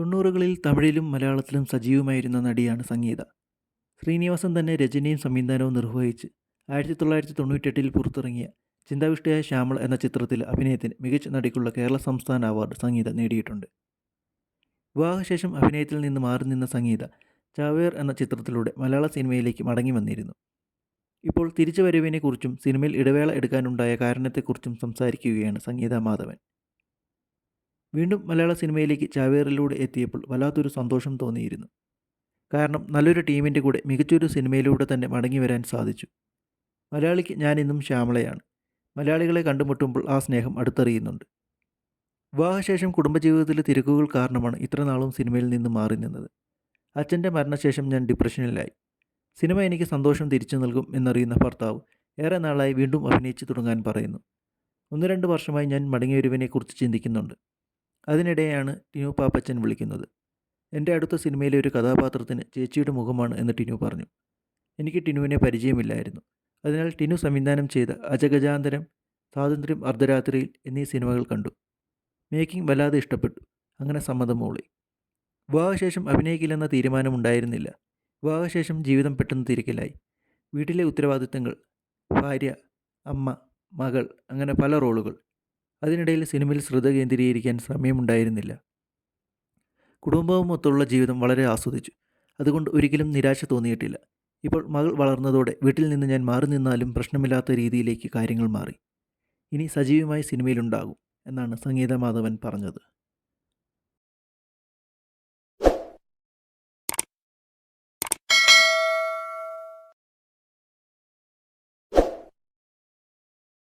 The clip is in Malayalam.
തൊണ്ണൂറുകളിൽ തമിഴിലും മലയാളത്തിലും സജീവമായിരുന്ന നടിയാണ് സംഗീത. ശ്രീനിവാസൻ തന്നെ രചനയും സംവിധാനവും നിർവഹിച്ച് ആയിരത്തി തൊള്ളായിരത്തി തൊണ്ണൂറ്റെട്ടിൽ പുറത്തിറങ്ങിയ ചിന്താവിഷ്ടയായ ശ്യാമൾ എന്ന ചിത്രത്തിൽ അഭിനയത്തിന് മികച്ച നടിക്കുള്ള കേരള സംസ്ഥാന അവാർഡ് സംഗീത നേടിയിട്ടുണ്ട്. വിവാഹശേഷം അഭിനയത്തിൽ നിന്ന് മാറി നിന്ന സംഗീത ചാവേർ എന്ന ചിത്രത്തിലൂടെ മലയാള സിനിമയിലേക്ക് മടങ്ങി വന്നിരുന്നു. ഇപ്പോൾ തിരിച്ചു വരവിനെക്കുറിച്ചും സിനിമയിൽ ഇടവേള എടുക്കാനുണ്ടായ കാരണത്തെക്കുറിച്ചും സംസാരിക്കുകയാണ് സംഗീത മാധവൻ. വീണ്ടും മലയാള സിനിമയിലേക്ക് ചാവേറിലൂടെ എത്തിയപ്പോൾ വല്ലാത്തൊരു സന്തോഷം തോന്നിയിരുന്നു. കാരണം നല്ലൊരു ടീമിന്റെ കൂടെ മികച്ചൊരു സിനിമയിലൂടെ തന്നെ മടങ്ങി വരാൻ സാധിച്ചു. മലയാളിക്ക് ഞാനിന്നും ശ്യാമളയാണ്. മലയാളികളെ കണ്ടുമുട്ടുമ്പോൾ ആ സ്നേഹം അടുത്തറിയുന്നുണ്ട്. വിവാഹശേഷം കുടുംബജീവിതത്തിലെ തിരക്കുകൾ കാരണമാണ് ഇത്രനാളും സിനിമയിൽ നിന്ന് മാറി നിന്നത്. അച്ഛന്റെ മരണശേഷം ഞാൻ ഡിപ്രഷനിലായി. സിനിമ എനിക്ക് സന്തോഷം തിരിച്ചു നൽകും എന്നറിയുന്ന ഭർത്താവ് ഏറെ നാളായി വീണ്ടും അഭിനയിച്ചു തുടങ്ങാൻ പറയുന്നു. ഒന്ന് രണ്ട് വർഷമായി ഞാൻ മടങ്ങിയൊരുവിനെക്കുറിച്ച് ചിന്തിക്കുന്നുണ്ട്. അതിനിടെയാണ് ടിനു പാപ്പച്ചൻ വിളിക്കുന്നത്. എന്റെ അടുത്ത സിനിമയിലെ ഒരു കഥാപാത്രത്തിന് ചേച്ചിയുടെ മുഖമാണ് എന്ന് ടിനു പറഞ്ഞു. എനിക്ക് ടിനുവിനെ പരിചയമില്ലായിരുന്നു. അതിനാൽ ടിനു സംവിധാനം ചെയ്ത അജഗജാന്തരം സ്വാതന്ത്ര്യം അർദ്ധരാത്രിയിൽ എന്നീ സിനിമകൾ കണ്ടു. മേക്കിംഗ് വല്ലാതെ ഇഷ്ടപ്പെട്ടു. അങ്ങനെ സമ്മതം മൂളി. വിവാഹശേഷം അഭിനയിക്കില്ലെന്ന തീരുമാനമുണ്ടായിരുന്നില്ല. വിവാഹശേഷം ജീവിതം പെട്ടെന്ന് തിരക്കിലായി. വീട്ടിലെ ഉത്തരവാദിത്തങ്ങൾ ഭാര്യ അമ്മ മകൾ അങ്ങനെ പല റോളുകൾ. അതിനിടയിൽ സിനിമയിൽ ശ്രദ്ധ കേന്ദ്രീകരിക്കാൻ സമയമുണ്ടായിരുന്നില്ല. കുടുംബവുമൊത്തുള്ള ജീവിതം വളരെ ആസ്വദിച്ചു. അതുകൊണ്ട് ഒരിക്കലും നിരാശ തോന്നിയിട്ടില്ല. ഇപ്പോൾ മകൾ വളർന്നതോടെ വീട്ടിൽ നിന്ന് ഞാൻ മാറി നിന്നാലും പ്രശ്നമില്ലാത്ത രീതിയിലേക്ക് കാര്യങ്ങൾ മാറി. ഇനി സജീവമായി സിനിമയിലുണ്ടാകും എന്നാണ് സംഗീത മാധവൻ പറഞ്ഞത്.